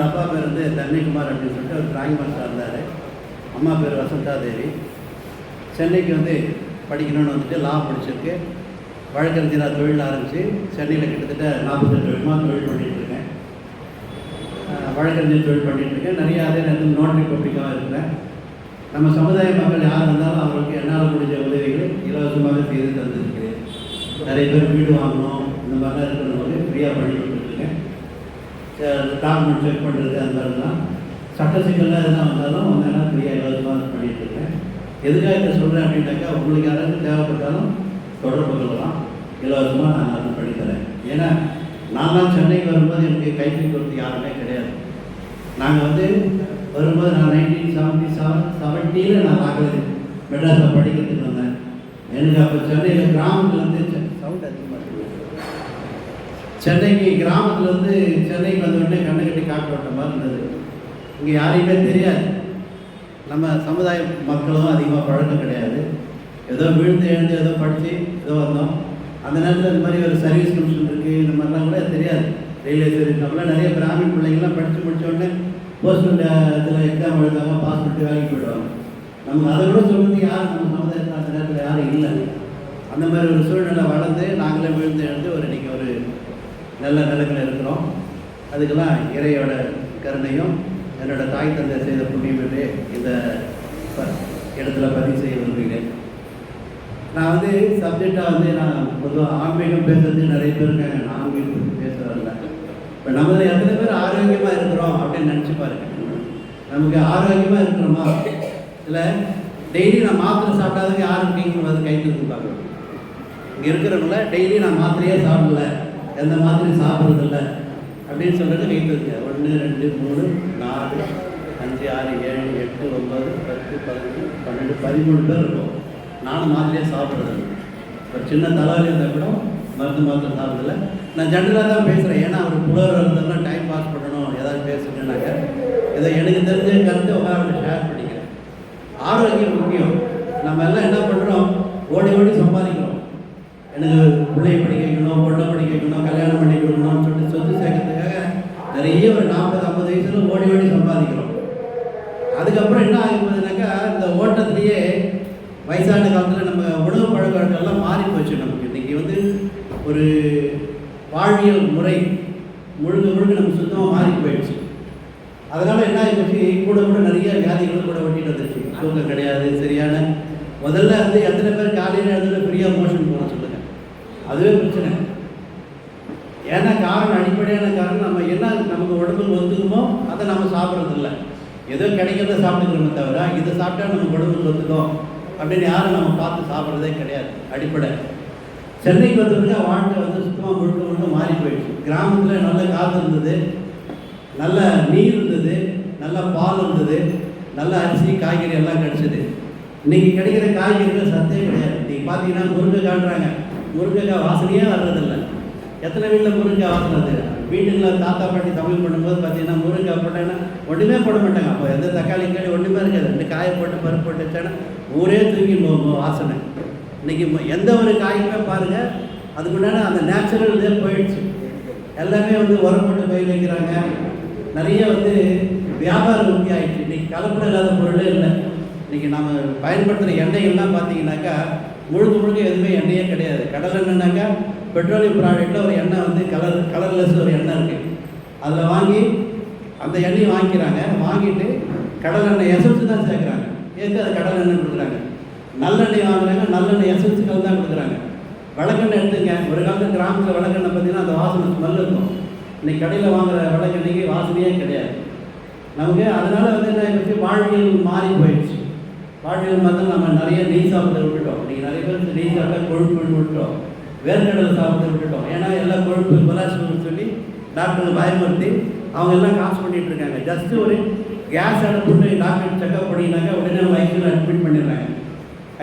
என்னோட அப்பா பேர் வந்து தன்னிகுமார் அப்படின்னு சொல்லிட்டு ஒரு டிராயிங் மாஸ்டர் இருந்தார். அம்மா பேர் வசந்தா தேவி சென்னைக்கு வந்து படிக்கணும்னு வந்துட்டு லா படிச்சிருக்கு வழக்கறிஞராக தொழில் ஆரம்பித்து சென்னையில் கிட்டத்தட்ட நாற்பத்தெட்டு வருஷமாக தொழில் பண்ணிகிட்ருக்கேன் இருக்கேன். வழக்கறிஞர் தொழில் பண்ணிகிட்ருக்கேன் நிறையா அதே நேரத்தில் நோட்டரி பப்ளிக்காக இருக்கிறேன் நம்ம சமுதாய மக்கள் யார் இருந்தாலும் அவங்களுக்கு என்னால் முடிஞ்ச உதவிகளை இலவசமாக செய்து தந்திருக்கிறேன். நிறைய பேர் வீடு வாங்கணும் இந்த மாதிரிலாம் இருக்கிறவங்களுக்கு ஃப்ரீயாக பண்ணிட்டு டாக்குமெண்ட் செக் பண்ணுறது அந்த மாதிரிலாம். சட்ட சிக்கல்லாம் எதுனா வந்தாலும் வந்தாலும் ஃப்ரீயாக இலவசமாக பண்ணிகிட்டு இருக்கேன். எதுக்காக இதை சொல்கிறேன் அப்படின்னாக்கா உங்களுக்கு யாராவது தேவைப்பட்டாலும் தொடர்பு கொள்ளலாம். இலவசமாக நான் அதை பண்ணித்தரேன் ஏன்னா நான் தான் சென்னைக்கு வரும்போது எனக்கு கைப்பி கொடுத்து யாருமே கிடையாது. நாங்கள் வந்து வரும்போது நான் நைன்டீன் செவன்ட்டி செவன் செவன்ட்டியில் நான் பார்க்குறது மெட்ராஸில் படிக்கிறதுக்கு வந்தேன். எனக்கு அப்போ சென்னையில் கிராமத்துலேருந்து சவுண்ட் அதிகமாக சென்னைக்கு கிராமத்தில் வந்து சென்னைக்கு வந்த உடனே கண்ணு கட்டி காட்டு வட்ட மாதிரி இருந்தது. இங்கே யாரையுமே தெரியாது. நம்ம சமுதாய மக்களும் அதிகமாக பழக்கம் கிடையாது. ஏதோ விழுந்து எழுந்து ஏதோ படித்து ஏதோ வந்தோம். அந்த நேரத்தில் இந்த மாதிரி ஒரு சர்வீஸ் கமிஷன் இருக்குது இந்த மாதிரிலாம் கூட தெரியாது. ரயில்வே சர்வீஸ் அப்படிலாம் நிறைய பிராமின் பிள்ளைங்கள்லாம் படித்து முடிச்ச உடனே போஸ்ட் இதில் எக்ஸாம் எழுதாம பாஸ் பண்ணிட்டு வேலைக்கு போயிடுவாங்க. நமக்கு அதை கூட சொல்றது யார்? நம்ம சமுதாயத்தில் அந்த நேரத்தில் யாரும் இல்லை. அந்த மாதிரி ஒரு சூழ்நிலை வளர்ந்து நாங்களே விழுந்து எழுந்து ஒரு இன்றைக்கி ஒரு நல்ல நிலைமையில் இருக்கிறோம். அதுக்கெல்லாம் இறையோட கருணையும் என்னோட தாய் தந்தை செய்த புண்ணியமே இந்த ப- இடத்துல பதிவு செய்ய விரும்புகிறேன். நான் வந்து சப்ஜெக்டாக வந்து நான் பொதுவாக ஆன்மீகம் பேசுறது நிறைய பேர் இருக்காங்க நான் ஆன்மீகம் பேச வரல. இப்போ நம்ம எத்தனை பேர் ஆரோக்கியமாக இருக்கிறோம் அப்படின்னு நினச்சி பாருங்க. நமக்கு ஆரோக்கியமாக இருக்கிறோமா? இல்லை டெய்லி நான் மாத்திரை சாப்பிட்டாதுக்கு யார் வந்து கை தூக்குப்பாங்க இங்கே இருக்கிறவங்கள டெய்லி நான் மாத்திரையே சாப்பிடல. எந்த மாதிரி சாப்பிட்றதில்ல? அப்படின்னு சொல்கிறது கை ஒன்று ரெண்டு மூணு நாலு அஞ்சு ஆறு ஏழு எட்டு ஒன்பது பத்து பதினஞ்சு பன்னெண்டு பதிமூணு பேர் இருக்கும். நாலு மாதிரியே சாப்பிட்றது. ஒரு சின்ன தலைவலி இருந்தால் கூட மருந்து மாத்திரம் சாப்பிடல. நான் ஜென்ரலாக தான் பேசுகிறேன் ஏன்னா அவர் புலர் இருந்தெல்லாம் டைம் பாஸ் பண்ணணும். ஏதாவது பேசுகிறேன்னாக்க இதை எனக்கு தெரிஞ்ச கருத்து உட்கார ஷேர் பண்ணிக்கிறேன் ஆரோக்கியம் முக்கியம். நம்ம எல்லாம் என்ன பண்ணுறோம் ஓடி ஓடி சம்பாதிக்கிறோம் எனக்கு பிள்ளைய படிக்க வைக்கணும் பொண்ணை படிக்க வைக்கணும் கல்யாணம் பண்ணி கொடுக்கணும்னு சொல்லிட்டு சொத்து சேர்க்கறதுக்காக நிறைய ஒரு நாற்பது ஐம்பது வயசுல ஓடி ஓடி சம்பாதிக்கிறோம். அதுக்கப்புறம் என்ன ஆகிப்போகுதுனாக்கா இந்த ஓட்டத்திலேயே வயசான காலத்தில் நம்ம உணவு பழக்க வழக்கம்லாம் மாறி போச்சு நமக்கு. இன்னைக்கு வந்து ஒரு வாழ்வியல் முறை முழுக்க முழுக்க நம்ம சுத்தமாக மாறி போயிடுச்சு. அதனால் என்ன ஆகிப்போச்சு கூட கூட நிறைய வியாதிகளும் கூட ஒட்டிட்டு வந்துருச்சு. தூக்கம் கிடையாது சரியான முதல்ல வந்து எத்தனை பேர் காலையில் எழுதுல ஃப்ரீயாக மோஷன் போகிறோம் அதுவே பிரச்சனை. ஏன்னா காரணம் அடிப்படையான காரணம் நம்ம என்ன நமக்கு உடம்புக்கு ஒத்துக்குமோ அதை நம்ம சாப்பிட்றது இல்ல ஏதோ கிடைக்கிறத சாப்பிட்டுக்கிறோமே தவிர இதை சாப்பிட்டா நம்ம உடம்புக்கு ஒத்துக்கும் அப்படின்னு யாரும் நம்ம பார்த்து சாப்பிட்றதே கிடையாது அடிப்படை. சென்னைக்கு வந்ததுக்கு வாழ்க்கை வந்து சுத்தமாக முழுக்க முழுக்க மாறி போயிடுச்சு. கிராமத்தில் நல்ல காற்று இருந்தது நல்ல நீர் இருந்தது நல்ல பால் இருந்தது நல்ல அரிசி காய்கறி எல்லாம் கிடச்சிது. இன்றைக்கி கிடைக்கிற காய்கறிகள் சத்தே கிடையாது. இன்றைக்கி பார்த்தீங்கன்னா முருங்கை காட்டுறாங்க. முருங்கைக்காய் வாசனையே வர்றதில்ல. எத்தனை வீட்டில் முருங்கைக்காய் வாசனை வீட்டுங்களில் தாத்தா பாட்டி தமிழ் பண்ணும்போது பார்த்தீங்கன்னா முருங்கைக்காய் போட்டேன்னா ஒன்றுமே போட மாட்டாங்க. அப்போ எந்த தக்காளி காய் ஒன்றுமே இருக்காது. ரெண்டு காயை போட்டு பருப்பு போட்டு வச்சானா ஊரே தூக்கி போகும் வாசனை. இன்னைக்கு எந்த ஒரு காய்க்குமே பாருங்கள் அதுக்குண்டான அந்த நேச்சுரல் இதே போயிடுச்சு. எல்லாமே வந்து உரம் போட்டு பயிர் வைக்கிறாங்க. நிறைய வந்து வியாபாரம் உறுதி ஆகிடுச்சு இன்னைக்கு கலப்படம் இல்லாத பொருளே இல்லை. இன்னைக்கு நம்ம பயன்படுத்துகிற எண்ணெய்கள்லாம் பார்த்தீங்கன்னாக்கா முழுக்க முழுக்க எதுவுமே எண்ணெயே கிடையாது. கடல் எண்ணெய்னாக்கா பெட்ரோலியம் ப்ராடக்ட்டில் ஒரு எண்ணெய் வந்து கலர் கலர்லெஸ் ஒரு எண்ணெய் இருக்குது அதில் வாங்கி அந்த எண்ணெயை வாங்கிக்கிறாங்க. வாங்கிட்டு கடல் எண்ணெய் எசன்ஸ் தான் சேர்க்குறாங்க. ஏற்று அது கடல் எண்ணெய் கொடுக்குறாங்க? நல்லெண்ணெய் வாங்குறாங்க நல்லெண்ணெய் எசன்ஸுக்கள் தான் கொடுக்குறாங்க. விளக்கெண்ணெய் எடுத்துங்க. ஒரு காலத்து கிராமத்தில் விளக்கெண்ணெய் பார்த்தீங்கன்னா அந்த வாசனை ஸ்மெல் இருக்கும். இன்னைக்கு கடையில் வாங்குற விளக்கெண்ணெய்க்கு வாசனையே கிடையாது. நமக்கு அதனால் வந்து என்ன ஆயிடுச்சு? வாழ்வியல் மாறி போயிடுச்சு. வாழ்வியல் பார்த்தா நம்ம நிறைய நெய் சாப்பிட்டு விட்டுட்டோம். நீங்கள் நிறைய பேர் நெய் சாப்பிட்டா கொழுப்புன்னு விட்டுட்டோம். வேர்க்கடலை சாப்பிட்டு விட்டுட்டோம். ஏன்னா எல்லாம் கொழுப்பு கொலாஸ்ட்ரால் சொல்லி டாக்டர் பயமுறுத்தி அவங்க எல்லாம் காசு பண்ணிட்டு இருக்காங்க. ஜஸ்ட் ஒரு கேஸ் அனுப்பிட்டு டாக்டர் செக்அப் பண்ணினாக்கா உடனே அவங்க ஐசியூவில் அட்மிட் பண்ணிடுறாங்க.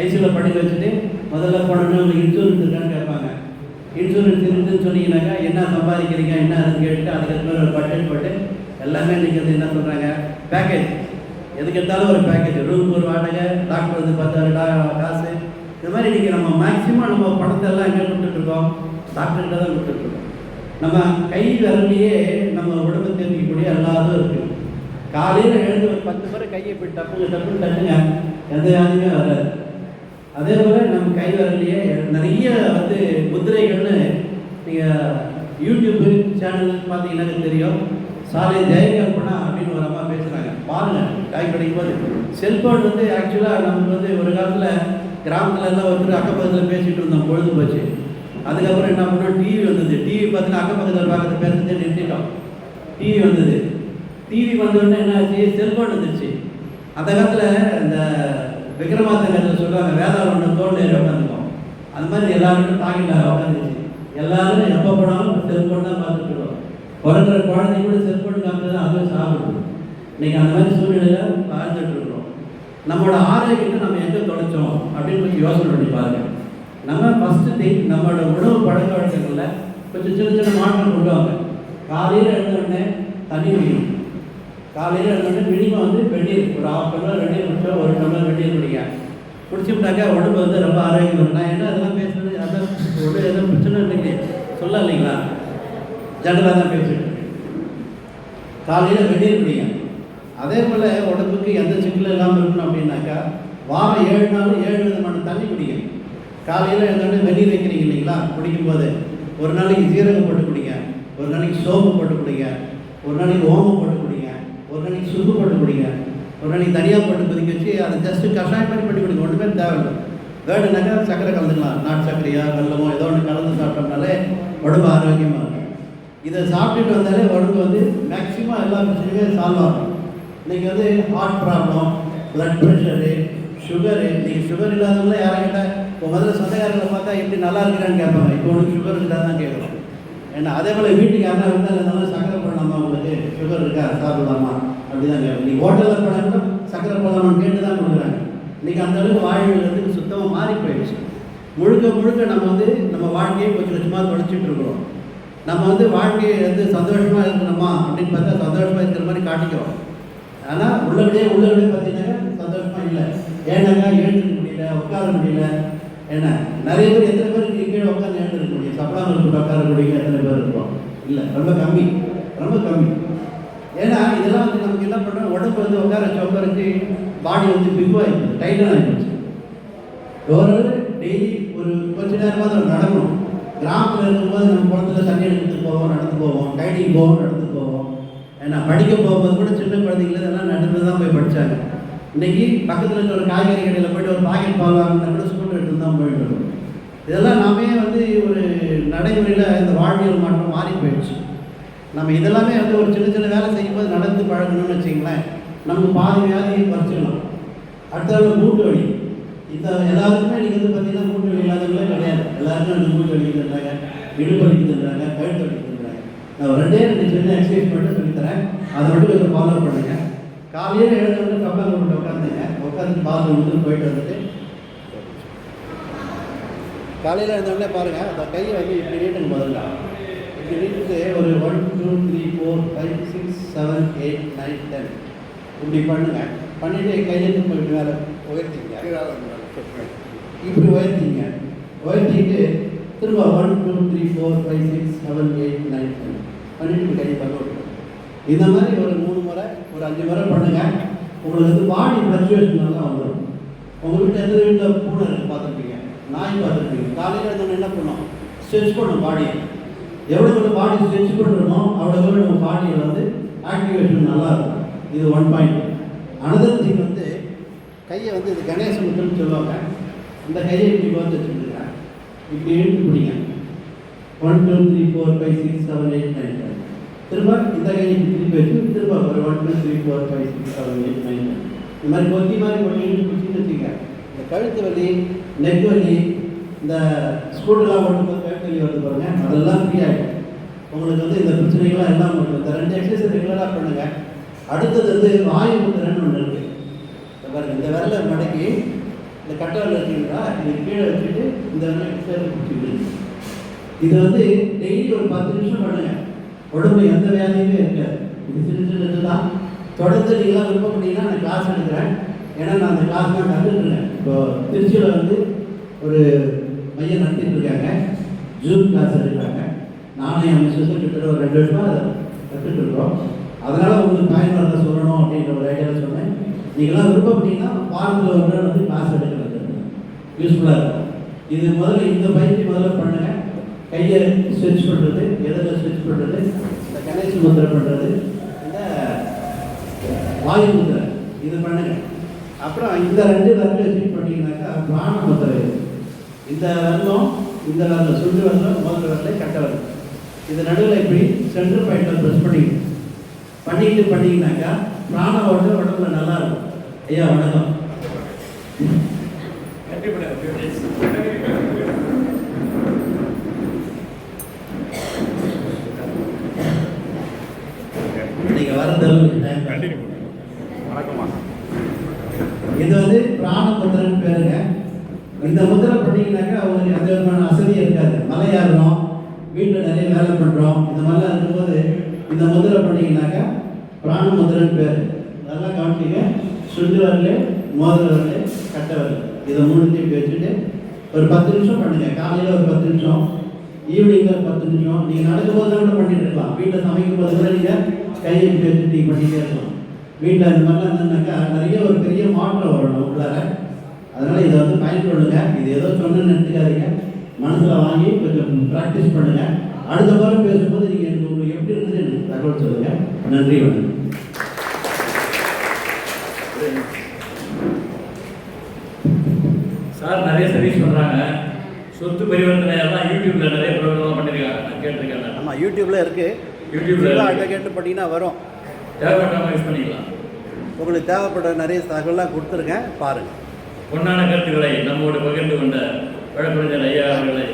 ஐசியூவில் படிக்க வச்சுட்டு முதல்ல போனோடனே உங்களுக்கு இன்சூரன்ஸ் இருக்கான்னு கேட்பாங்க. இன்சூரன்ஸ் இருக்குதுன்னு சொன்னீங்கன்னாக்கா என்ன சம்பாதிக்கிறீங்க என்ன அதுன்னு கேட்டுட்டு அதுக்கப்புறம் ஒரு பட்ஜெட் போட்டு எல்லாமே நீங்கள் வந்து என்ன சொல்கிறாங்க பேக்கேஜ் எதுக்கு எடுத்தாலும் ஒரு பேக்கேஜ் ரூம் ஒரு வாடகை டாக்டர் வந்து பத்தாயிரம் டா- காசு. இது மாதிரி இன்றைக்கி நம்ம மேக்ஸிமம் நம்ம பணத்தை எல்லாம் எங்கே கொடுத்துட்ருக்கோம் டாக்டர்கிட்ட தான் கொடுத்துட்ருக்கோம் நம்ம கை விரலையே நம்ம உடம்பு தெரிவிக்கக்கூடிய எல்லாரும் இருக்குது காலையில் எழுந்து ஒரு பத்து பேரை கையை போய் டப்புங்க டப்புன்னு தட்டுங்க எந்த யாருமே வராது. அதே போல் நம்ம கை வரலையே நிறைய வந்து முதிரைகள்னு நீங்கள் யூடியூப்பு சேனல் பார்த்தீங்கன்னா தெரியும். சாலை ஜெயகல்பனா அப்படின்னு ஒரு அம்மா பேசுகிறாங்க பாருங்க காய் கிடைக்கும் போது செல்ஃபோன் வந்து ஆக்சுவலாக நமக்கு வந்து ஒரு காலத்தில் கிராமத்தில் எல்லாம் ஒருத்தர் அக்கப்பக்கத்தில் பேசிகிட்டு இருந்தோம் பொழுது போச்சு. அதுக்கப்புறம் என்ன பண்ணோம்? டிவி வந்தது. டிவி பார்த்தீங்கன்னா அக்கப்பக்கத்தில் பார்க்குறது பேசுறது நிறுத்திட்டோம். டிவி வந்தது. டிவி வந்தோடனே என்ன ஆச்சு? செல்ஃபோன் வந்துருச்சு. அந்த காலத்தில் இந்த விக்ரமாதித்தன் சொல்கிறாங்க வேதாளம் தோல் ஏறி உட்காந்துருக்கோம் அந்த மாதிரி எல்லாரும் தாங்கிட்டாங்க உட்காந்துருச்சு. எல்லாரும் எப்போ போனாலும் செல்ஃபோன் தான் பார்த்துட்டு இருக்கோம் குழந்தை கூட செல்ஃபோன் காமிச்சு தான் அதுவும் சாப்பிடுது. இன்னைக்கு அந்த மாதிரி சூழ்நிலையில் வாழ்ந்துட்டு இருக்கிறோம் நம்மளோட ஆரோக்கியத்தை நம்ம எங்கே தொலைச்சோம் அப்படின்னு கொஞ்சம் யோசனை பண்ணி பாருங்க. நம்ம ஃபஸ்ட்டு திங் நம்மளோட உணவு பழக்க வழக்கங்களில் கொஞ்சம் சின்ன சின்ன மாற்றம் கொண்டு வாங்க. காலையில் எழுந்தோடனே தண்ணி குடிக்கணும். காலையில் எழுந்தோடனே மினிமம் வந்து வெந்நீர் ஒரு ஆஃப் டம்ளர் வெந்நீர் குடிச்சா ஒரு டம்ளர் வெந்நீர் குடிங்க. குடிச்சுட்டாக்கா உடம்பு வந்து ரொம்ப ஆரோக்கியம் நான் என்ன அதெல்லாம் பேசுறது? அதான் உடல் எதுவும் பிரச்சனை இல்லைங்க சொல்ல இல்லைங்களா ஜெனரலாக தான் பேசிட்டு காலையில் வெந்நீர் குடிங்க. அதே போல் உடம்புக்கு எந்த சிக்கலும் இல்லாமல் இருக்கணும் அப்படின்னாக்கா வாரம் ஏழு நாள் ஏழு விதமான தண்ணி குடிக்கணும். காலையில் எழுந்தோடனே வெளியில் வைக்கிறீங்க இல்லைங்களா? குடிக்கும்போது ஒரு நாளைக்கு ஜீரகம் போட்டு குடிங்க ஒரு நாளைக்கு சோப்பு போட்டு குடிங்க ஒரு நாளைக்கு ஓமம் போட்டு குடிங்க ஒரு நாளைக்கு சுகு போட்டு குடிங்க ஒரு நாளைக்கு தனியாக போட்டு கொதிக்க வச்சு அதை ஜஸ்ட்டு கஷாயம் மாதிரி பண்ணி குடிங்க ஒன்றுமே தேவையில்லை. வேணுனாக்கா சக்கரை கலந்துக்கலாம். நாட்டு சர்க்கரையா வெல்லமோ ஏதோ ஒன்று கலந்து சாப்பிட்டோம்னாலே உடம்பு ஆரோக்கியமாக இருக்கும். இதை சாப்பிட்டுட்டு வந்தாலே உடம்பு வந்து மேக்ஸிமம் எல்லா பிரச்சனையுமே சால்வ் ஆகும். இன்னைக்கு வந்து heart problem blood pressure sugar இன்னைக்கு சுகர் இல்லாதவங்கள யாரை கேட்டால் இப்போ முதல்ல சொந்தக்காரங்களை பார்த்தா எப்படி நல்லா இருக்கிறான்னு கேட்பாங்க. இப்போ உனக்கு சுகர் இருக்குதா தான் கேட்குறோம் ஏன்னா அதே போல் வீட்டுக்கு யாரா இருந்தால் இருந்தாலும் சக்கரை போடலாமா உங்களுக்கு. சுகர் இருக்கா? சாப்பிடலாமா? அப்படி தான் கேட்போம் நீங்கள் ஹோட்டலில் போனால் கூட சக்கரை போடலாமான்னு கேட்டு தான் கொடுக்குறாங்க. இன்னைக்கு அந்த அளவுக்கு வாழ்வு வந்து சுத்தமாக மாறி போயிடுச்சு. முழுக்க முழுக்க நம்ம வந்து நம்ம வாழ்க்கையை கொஞ்சம் கொஞ்சமாக தொலைச்சிட்டு இருக்கிறோம். நம்ம வந்து வாழ்க்கையை வந்து சந்தோஷமாக இருக்கணுமா அப்படின்னு பார்த்தா சந்தோஷமாக இருக்கிற மாதிரி காட்டிக்கிறோம். ஆனால் உள்ளபடியே உள்ளபடியே பார்த்தீங்கன்னா சந்தோஷமாக இல்லை. ஏன்னாக்கா எழுந்திருக்க முடியல உட்கார முடியல. ஏன்னா நிறைய பேர் எத்தனை பேர் இங்கே கீழே உட்காந்து எழுந்திருக்க முடியும்? சப்பளாமல் உட்கார முடியும் எத்தனை பேர் இருக்கோம் இல்லை ரொம்ப கம்மி. ரொம்ப கம்மி. ஏன்னா இதெல்லாம் வந்து நமக்கு என்ன பண்ணுறோம் உடம்பு வந்து உட்கார வச்சு உட்கார வச்சு பாடி வந்து பிக் ஆகிடுச்சு ஆகிடுச்சு ஒரு டெய்லி ஒரு கொஞ்ச நேரமாவது நடக்கணும். கிராமத்தில் இருக்கும்போது நம்ம குளத்துல தண்ணி எடுத்துட்டு போவோம் நடந்து போவோம் கைடிங் போவோம் நடந்து ஏன்னா படிக்க போகும்போது கூட சின்ன குழந்தைங்கள இதெல்லாம் நடந்து தான் போய் படித்தாங்க இன்னைக்கு பக்கத்தில் இருக்கிற ஒரு காய்கறி கடையில் போயிட்டு ஒரு பாக்கெட் பால் வாங்கினா கூட ஸ்கூட்டர் எடுத்து தான் போயிட்டு வரும். இதெல்லாம் நாமே வந்து ஒரு நடைமுறையில் இந்த வாழ்வியல் மாற்றம் மாறி போயிடுச்சு. நம்ம இதெல்லாமே வந்து ஒரு சின்ன சின்ன வேலை செய்யும்போது நடந்து பழகணும்னு வச்சிங்களேன் நம்ம பாதி வியாதியை குறைச்சிக்கலாம். அடுத்த மூட்டு வலி. இந்த எல்லாருக்குமே நீங்கள் வந்து பார்த்தீங்கன்னா மூட்டு வலி இல்லாதவங்களே கிடையாது. எல்லாருமே அந்த மூட்டு வலிக்குதுன்றாங்க இடுப்பு வலிக்குதுன்றாங்க கழுத்து வலிக்குதுன்றாங்க நான் ரெண்டே ரெண்டு சின்ன எக்ஸசைஸ் மட்டும் சொல்லித்தரேன். அதை மட்டும் கொஞ்சம் ஃபாலோ பண்ணுங்க. காலையில் எழுந்து கப்பல் போட்டு உட்காந்துங்க. உட்காந்து பாத்ரூம் வந்து போயிட்டு வந்துட்டு. காலையில் எழுந்தோடனே பாருங்கள் அந்த கையை வந்து இப்படி நீட்டுங்க முதல்ல. இப்படி நீட்டுட்டு ஒரு one two three four five six seven eight nine ten இப்படி பண்ணுங்க. பண்ணிட்டு கையை திரும்ப இப்படி மேலே உயர்த்திங்க. இப்படி உயர்த்திங்க. உயர்த்திட்டு திரும்ப one two three four five six seven eight nine ten பண்ணிட்டு கை கையை இந்த மாதிரி ஒரு மூணு முறை ஒரு அஞ்சு முறை பண்ணுங்க. உங்களுக்கு வந்து பாடி ஃப்ளக்சுவேஷன் நல்லா வந்துடும் உங்கள் எந்த வீட்டில் பூனை இருக்கு பார்த்துருப்பீங்க? நாய் பார்த்துருப்பீங்க. காலையில் இருந்தோம் என்ன பண்ணோம்? ஸ்ட்ரெச் பண்ணும் பாடியை எவ்வளோ எவ்வளோ பாடி ஸ்ட்ரெச் பண்ணுறோமோ அவ்வளோ எவ்வளோ நம்ம பாடியில் வந்து ஆக்டிவேஷன் நல்லா இருக்கும். இது ஒன் பாயிண்ட் அனதர் திங் வந்து கையை வந்து இது கணேச முத்துன்னு சொல்லுவாங்க. இந்த கையை இப்படி பார்த்து இப்படி எழுதி பிடிங்க one two three four five six seven eight nine ten திரும்ப இந்த கையை திருப்பி வச்சு திரும்ப ஒரு one two three four five six seven eight nine ten இந்த மாதிரி கொத்தி மாதிரி கொஞ்சம் எழுதி பிடிச்சின்னு வச்சுங்க இந்த கழுத்து வலி நெக் வலி இந்த ஸ்கூட்டெல்லாம் ஓட்டும்போது கழுத்து வலி வருது பாருங்க அதெல்லாம் ஃப்ரீ ஆகிடும் உங்களுக்கு வந்து இந்த பிரச்சனைகள்லாம் எல்லாம் வரும் இந்த ரெண்டு எக்ஸசைஸ் ரெகுலராக பண்ணுங்கள் அடுத்தது வந்து வாயு முத்திரன்னு ஒன்று இருக்குது இந்த பாருங்க இந்த விரலை மடக்கி இந்த கட்டாவில் இருக்கீங்களா இது கீழே வச்சுட்டு இந்த விரலை சேர்த்து பிடிச்சிக்கிட்டு இது வந்து டெய்லி ஒரு பத்து நிமிஷம் பண்ணுங்க. உடம்புல எந்த வியாதியுமே இருக்காது. இது சின்ன சின்ன இதுதான் தொடர்ந்து நீங்களாம் விருப்பப்பட்டீங்கன்னா நான் கிளாஸ் எடுக்கிறேன். ஏன்னா நான் அந்த கிளாஸ் தான் கற்றுட்டுருக்கேன் இப்போ திருச்சியில் வந்து ஒரு மையம் நடத்திட்டு இருக்காங்க. ஜூம் கிளாஸ் எடுக்கிறாங்க. நானும் என் மிஸ்ஸஸ் கிட்டத்தட்ட ஒரு ரெண்டு வருஷமாக அதை கற்றுட்டு இருக்கோம் அதனால் உங்களுக்கு பயனுள்ளதை சொல்லணும் அப்படின்ற ஒரு ஐடியாவில் சொன்னேன். நீங்களாம் விருப்பப்பட்டீங்கன்னா வாரத்தில் ஒரு நாள் வந்து கிளாஸ் எடுக்கிறது யூஸ்ஃபுல்லாக இருக்கும். இது முதல்ல இந்த பயிற்சி முதல்ல பண்ணுங்க. கையை ஸ்விட்ச் பண்ணுறது எதில் ஸ்விட்ச் பண்ணுறது இந்த கணேசன் முத்திரை பண்ணுறது இந்த வாயு முத்திரை இது பண்ணுங்க. அப்புறம் இந்த ரெண்டு விரலை வச்சு பண்ணிங்கனாக்கா பிராண முத்திரை இந்த வரலும் இந்த வெள்ளம் சுண்டு வரலும் முதல் வரல கட்ட வெள்ளம் இது நடுவில் இப்படி சென்டர் பாயிண்டில் ப்ரெஸ் பண்ணிக்கணும். பண்ணிக்கிட்டு பண்ணீங்கன்னாக்கா பிராண ஓட்டம் உடம்புல நல்லா இருக்கும். ஐயா வணக்கம். நீங்கள் வர தருவது டைம் வணக்கம்மா. இது வந்து பிராண முத்திரன்னு பேருங்க. இந்த முத்திரை பண்ணீங்கன்னாக்கா உங்களுக்கு எந்த விதமான அசதியும் இருக்காது. மலை ஏறுறோம் வீட்டில் நிறைய வேலை பண்ணுறோம் இந்த மாதிரிலாம் இருக்கும்போது இந்த முத்திரை பண்ணீங்கன்னாக்கா பிராண முத்திரன்னு பேர். நல்லா கவனிச்சிங்க சுண்டு வரல மோதிர வரல கட்டை வரல இதை மூணுத்தையும் வச்சுட்டு ஒரு பத்து நிமிஷம் பண்ணுங்க. காலையில் ஒரு பத்து நிமிஷம். ஈவினிங் பத்து நிமிஷம் நீங்கள் நடக்கும்போது தான் கூட பண்ணிட்டு இருக்கலாம். வீட்டில் சமைக்கும் போது கூட நீங்கள் கையை இப்படி வச்சுட்டு நீங்கள் பண்ணிட்டே இருக்கலாம். வீட்டில் அந்த மாதிரிலாம் இருந்ததுனாக்கா நிறைய ஒரு பெரிய மாற்றம் வரும் நமக்குள்ளார அதனால் இதை வந்து பயன்படுங்க. இது ஏதோ சொன்னேன்னு நினைச்சுக்காதீங்க மனசில் வாங்கி கொஞ்சம் ப்ராக்டிஸ் பண்ணுங்க. அடுத்த முறை பேசும்போது நீங்கள் எனக்கு உங்களுக்கு எப்படி இருந்தது எனக்கு தகவல் சொல்லுங்க. நன்றி வணக்கம். சார் நிறைய சர்வீஸ் பண்ணுறாங்க சொத்து பரிவர்த்தனை எல்லாம் யூடியூப்ல நிறைய ப்ரோக்ராம் பண்ணியிருக்காங்க நான் கேட்டிருக்கேன். ஆமாம் யூடியூப்பில் இருக்குது யூடியூப்ல இருக்கு. கேட்டு பண்ணிங்கன்னா வரும். தேவைப்பட்டாமல் யூஸ் பண்ணிக்கலாம். உங்களுக்கு தேவைப்பட்ட நிறைய தகவலாம் கொடுத்துருக்கேன். பாருங்கள் பொன்னான கருத்துக்களை நம்மோடு பகிர்ந்து கொண்ட வழக்கறிஞர் ஐயா அவர்களை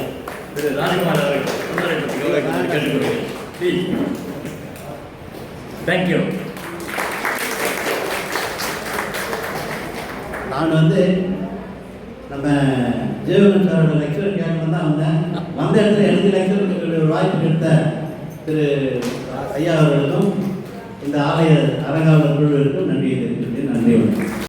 திரு ராஜ்குமார் அவர்கள் கேட்டுக்கொள்கிறேன். ப்ளீஸ் தேங்க்யூ நான் வந்து நம்ம ஜீவகன் சாரோட லெக்சர் கேட்கணும் தான். வந்தேன் வந்த இடத்துல எனக்கு லெக்சர் கொடுக்கக்கூடிய ஒரு வாய்ப்பு கொடுத்த திரு ஐயா அவர்களுக்கும் இந்த ஆலய அரங்காவலர்களுக்கும் நன்றி தெரிவித்துட்டு நன்றி வணக்கம்.